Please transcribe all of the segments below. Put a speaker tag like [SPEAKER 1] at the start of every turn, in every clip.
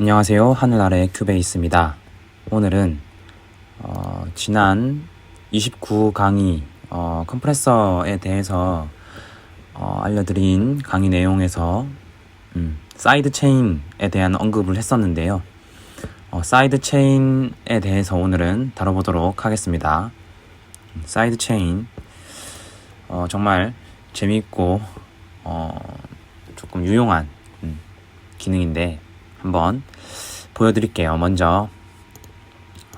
[SPEAKER 1] 안녕하세요. 하늘 아래 큐베이스입니다. 오늘은 어, 지난 29 강의 어, 컴프레서에 대해서 어, 알려드린 강의 내용에서 음, 사이드 체인에 대한 언급을 했었는데요. 어, 사이드 체인에 대해서 오늘은 다뤄보도록 하겠습니다. 음, 사이드 체인 어, 정말 재미있고 어, 조금 유용한 음, 기능인데 한번 보여드릴게요. 먼저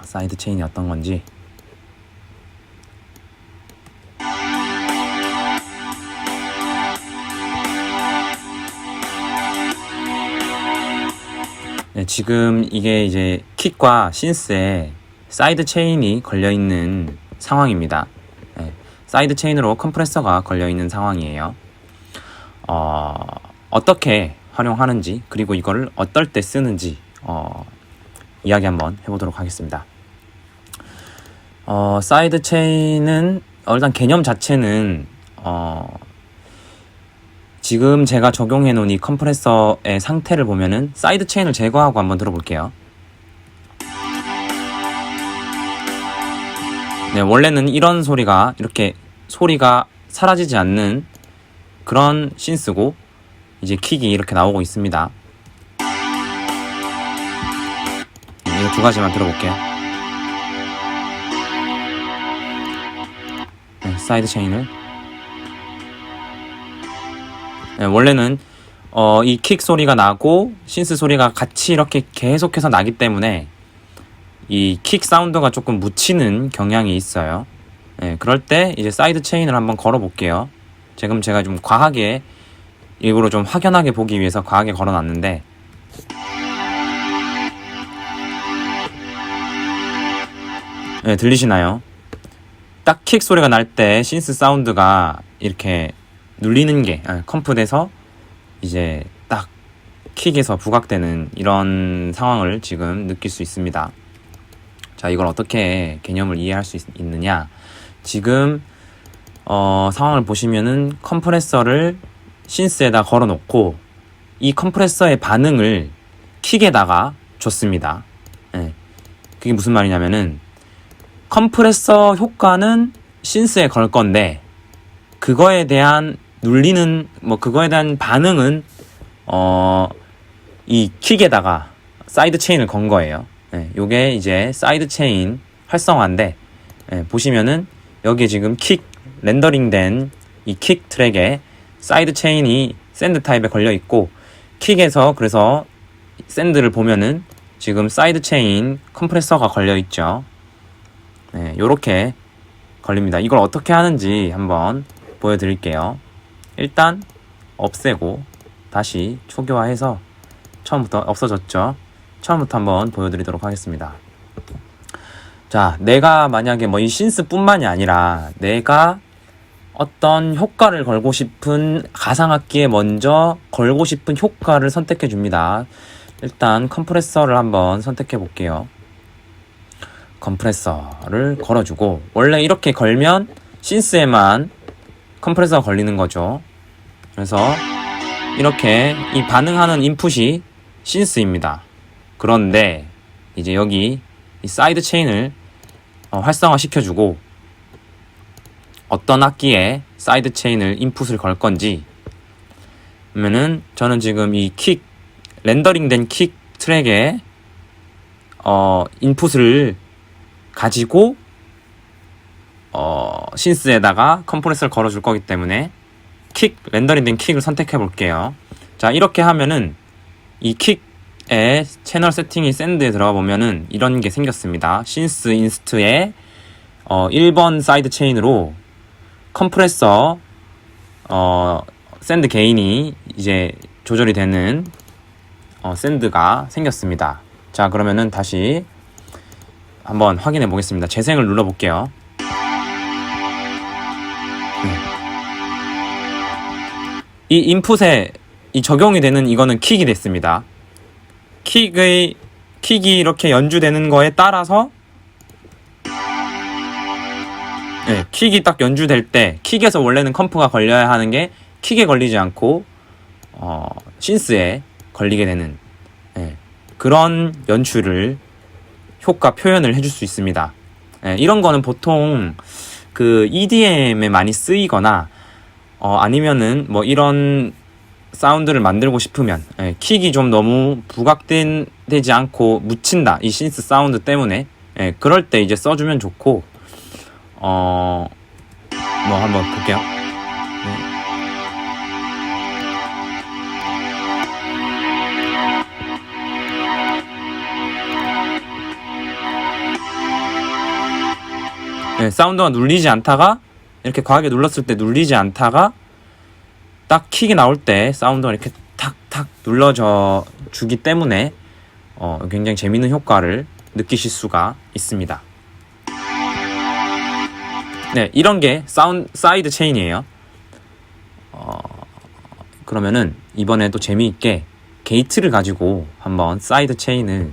[SPEAKER 1] 사이드 체인이 어떤 건지 네, 지금 이게 이제 킥과 신스에 사이드 체인이 걸려 있는 상황입니다. 네, 사이드 체인으로 컴프레서가 걸려 있는 상황이에요. 어, 어떻게 활용하는지 그리고 이거를 어떨 때 쓰는지 어, 이야기 한번 해보도록 하겠습니다. 어, 사이드 체인은 어, 일단 개념 자체는 어, 지금 제가 적용해 놓은 이 컴프레서의 상태를 보면은 사이드 체인을 제거하고 한번 들어볼게요. 네, 원래는 이런 소리가 이렇게 소리가 사라지지 않는 그런 신스고 이제 킥이 이렇게 나오고 있습니다. 네, 이거 두 가지만 들어볼게요. 네, 사이드 체인을 네, 원래는 어, 이 킥 소리가 나고 신스 소리가 같이 이렇게 계속해서 나기 때문에 이 킥 사운드가 조금 묻히는 경향이 있어요. 네, 그럴 때 이제 사이드 체인을 한번 걸어 볼게요. 지금 제가 좀 과하게 일부러 좀 확연하게 보기 위해서 과하게 걸어 놨는데 네, 들리시나요? 딱 킥 소리가 날 때 신스 사운드가 이렇게 눌리는 게 아, 컴프돼서 이제 딱 킥에서 부각되는 이런 상황을 지금 느낄 수 있습니다. 자, 이걸 어떻게 개념을 이해할 수 있, 있느냐? 지금 어, 상황을 보시면은 컴프레서를 신스에다 걸어 놓고 이 컴프레서의 반응을 킥에다가 줬습니다. 예. 그게 무슨 말이냐면은 컴프레서 효과는 신스에 걸 건데 그거에 대한 눌리는 뭐 그거에 대한 반응은 어 이 킥에다가 사이드 체인을 건 거예요. 예, 요게 이제 사이드 체인 활성화인데 예, 보시면은 여기에 지금 킥 렌더링된 이 킥 트랙에 사이드 체인이 샌드 타입에 걸려 있고 킥에서 그래서 샌드를 보면은 지금 사이드 체인 컴프레서가 걸려 있죠. 네, 요렇게 걸립니다. 이걸 어떻게 하는지 한번 보여드릴게요. 일단 없애고 다시 초기화해서 처음부터 없어졌죠. 처음부터 한번 보여드리도록 하겠습니다. 자, 내가 만약에 뭐 이 신스뿐만이 아니라 내가 어떤 효과를 걸고 싶은 가상악기에 먼저 걸고 싶은 효과를 선택해 줍니다. 일단 컴프레서를 한번 선택해 볼게요. 컴프레서를 걸어주고 원래 이렇게 걸면 신스에만 컴프레서가 걸리는 거죠. 그래서 이렇게 이 반응하는 인풋이 신스입니다. 그런데 이제 여기 이 사이드 체인을 어, 활성화 시켜주고 어떤 악기에 사이드 체인을 인풋을 걸 건지 그러면은 저는 지금 이 킥 렌더링된 킥 트랙에 어 인풋을 가지고 어 신스에다가 컴프레서를 걸어줄 거기 때문에 킥 렌더링된 킥을 선택해 볼게요. 자 이렇게 하면은 이 킥의 채널 세팅이 샌드에 들어가 보면은 이런 게 생겼습니다. 신스 인스트에 어 1번 사이드 체인으로 컴프레서 어 샌드 게인이 이제 조절이 되는 어, 샌드가 생겼습니다. 자 그러면은 다시 한번 확인해 보겠습니다. 재생을 눌러 볼게요. 이 인풋에 이 적용이 되는 이거는 킥이 됐습니다. 킥의 킥이 이렇게 연주되는 거에 따라서 네, 킥이 딱 연주될 때 킥에서 원래는 컴프가 걸려야 하는 게 킥에 걸리지 않고 어, 신스에 걸리게 되는 네, 그런 연출을 효과 표현을 해줄 수 있습니다. 예, 이런 거는 보통 그 EDM에 많이 쓰이거나 어, 아니면은 뭐 이런 사운드를 만들고 싶으면 예, 킥이 좀 너무 부각된 되지 않고 묻힌다 이 신스 사운드 때문에 예, 그럴 때 이제 써주면 좋고 어 뭐 한번 볼게요. 네. 네, 사운드가 눌리지 않다가 이렇게 과하게 눌렀을 때 눌리지 않다가 딱 킥이 나올 때 사운드가 이렇게 탁탁 눌러져 주기 때문에 어, 굉장히 재밌는 효과를 느끼실 수가 있습니다. 네, 이런 게 사운 사이드 체인이에요. 어, 그러면은 이번에 또 재미있게 게이트를 가지고 한번 사이드 체인을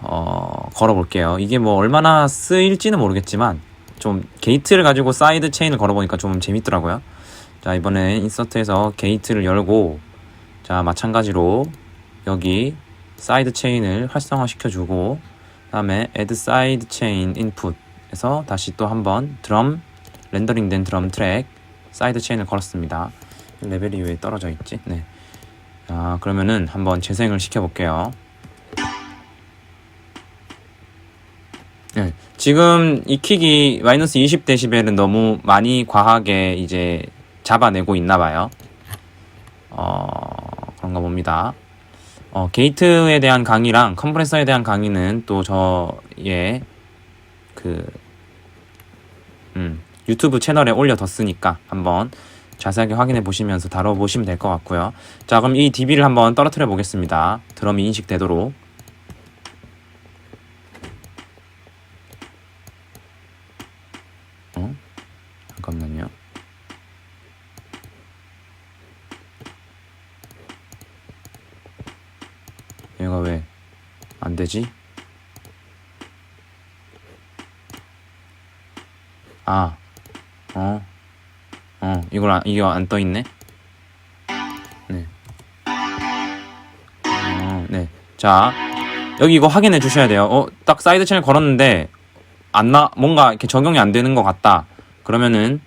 [SPEAKER 1] 어, 걸어볼게요. 이게 뭐 얼마나 쓰일지는 모르겠지만 좀 게이트를 가지고 사이드 체인을 걸어보니까 좀 재밌더라고요. 자 이번에 인서트에서 게이트를 열고 자 마찬가지로 여기 사이드 체인을 활성화 시켜주고 그다음에 add side chain input 에서 다시 또 한번 드럼 렌더링된 드럼 트랙 사이드 체인을 걸었습니다. 레벨이 왜 떨어져 있지? 네. 자 그러면은 한번 재생을 시켜볼게요. 네. 지금 이 킥이 마이너스 20데시벨은 너무 많이 과하게 이제 잡아내고 있나 봐요. 어, 그런가 봅니다. 어, 게이트에 대한 강의랑 컴프레서에 대한 강의는 또 저의 그, 음, 유튜브 채널에 올려뒀으니까 한번 자세하게 확인해 보시면서 다뤄보시면 될 것 같고요. 자, 그럼 이 DB를 한번 떨어뜨려 보겠습니다. 드럼이 인식되도록. 어? 잠깐만요. 얘가 왜 안 되지? 아, 어, 어, 이걸 안, 이거 안떠 있네. 네. 어, 네. 자, 여기 이거 확인해 주셔야 돼요. 어, 딱 사이드 채널 걸었는데 안 나, 뭔가 이렇게 적용이 안 되는 것 같다. 그러면은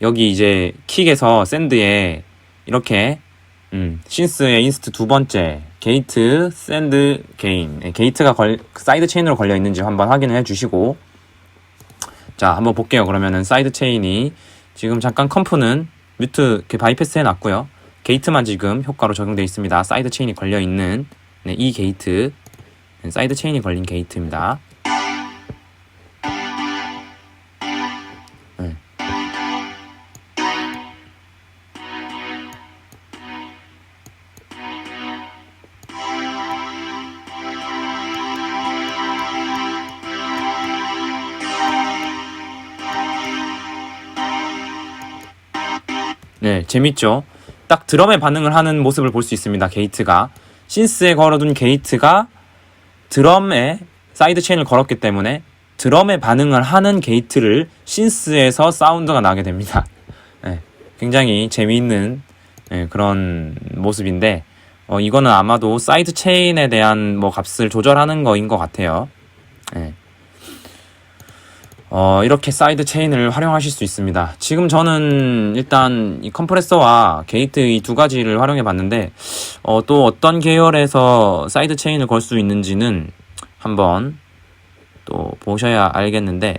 [SPEAKER 1] 여기 이제 킥에서 샌드에 이렇게 음, 신스의 인스트 두 번째 게이트 샌드 게인 네, 게이트가 걸, 사이드 체인으로 걸려 있는지 한번 확인을 해주시고 자 한번 볼게요. 그러면은 사이드 체인이 지금 잠깐 컴프는 뮤트 이렇게 바이패스 해놨고요. 게이트만 지금 효과로 적용되어 있습니다. 사이드 체인이 걸려 있는 네, 이 게이트. 네, 사이드 체인이 걸린 게이트입니다 네, 재밌죠? 딱 드럼에 반응을 하는 모습을 볼 수 있습니다. 게이트가 신스에 걸어둔 게이트가 드럼에 사이드 체인을 걸었기 때문에 드럼에 반응을 하는 게이트를 신스에서 사운드가 나게 됩니다. 네, 굉장히 재미있는 네, 그런 모습인데 어, 이거는 아마도 사이드 체인에 대한 뭐 값을 조절하는 거인 것 같아요. 네. 어, 이렇게 사이드 체인을 활용하실 수 있습니다. 지금 저는 일단 이 컴프레서와 게이트 이 두 가지를 활용해 봤는데, 어, 또 어떤 계열에서 사이드 체인을 걸 수 있는지는 한번 또 보셔야 알겠는데,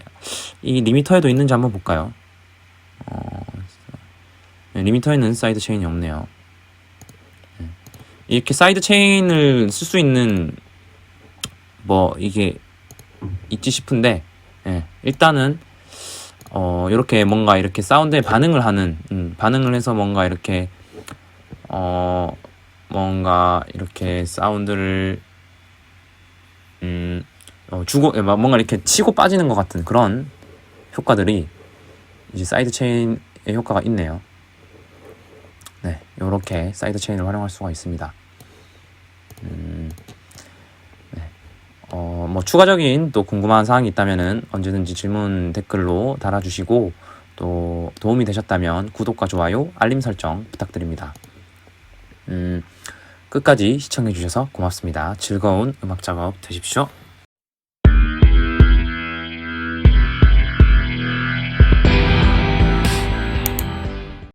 [SPEAKER 1] 이 리미터에도 있는지 한번 볼까요? 어, 네, 리미터에는 사이드 체인이 없네요. 네. 이렇게 사이드 체인을 쓸 수 있는, 뭐, 이게 있지 싶은데, 예, 일단은 어 이렇게 뭔가 이렇게 사운드에 반응을 하는 음, 반응을 해서 뭔가 이렇게 어 뭔가 이렇게 사운드를 음 어, 주고 예, 뭔가 이렇게 치고 빠지는 것 같은 그런 효과들이 이제 사이드 체인의 효과가 있네요. 네, 이렇게 사이드 체인을 활용할 수가 있습니다. 음, 어, 뭐 추가적인 또 궁금한 사항이 있다면은 언제든지 질문 댓글로 달아주시고 또 도움이 되셨다면 구독과 좋아요, 알림 설정 부탁드립니다. 음, 끝까지 시청해주셔서 고맙습니다. 즐거운 음악 작업 되십시오.